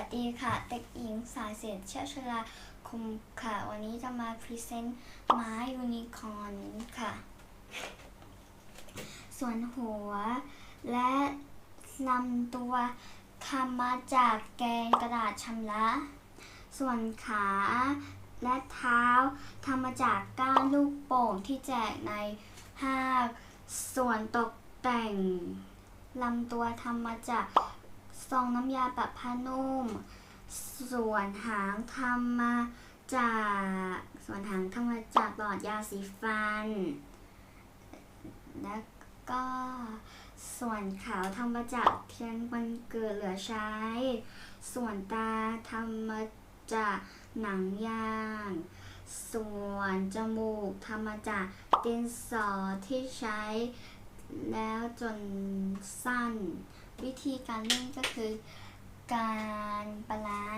วัสดีค่ะ เด็กหญิงสายเศษเชษลาคมค่ะ วันนี้จะมาพรีเซนต์ม้ายูนิคอร์นค่ะ ส่วนหัวและลำตัวทำมาจากแกนกระดาษชำระ ส่วนขาและเท้าทำมาจากก้านลูกโป่งที่แจกในห้างส่วนตกแต่งลำตัวทำมาจาก ซองน้ำยาปรับผ้านุ่ม ส่วนหางทำมาจากส่วนหางทำมาจากหลอดยาสีฟัน แล้วก็ส่วนขาวทำมาจากเทียนวันเกิดเหลือใช้ ส่วนตาทำมาจากหนังยาง ส่วนจมูกทำมาจากดินสอที่ใช้แล้วจนสั้น วิธีการเล่นก็คือ การบาลาน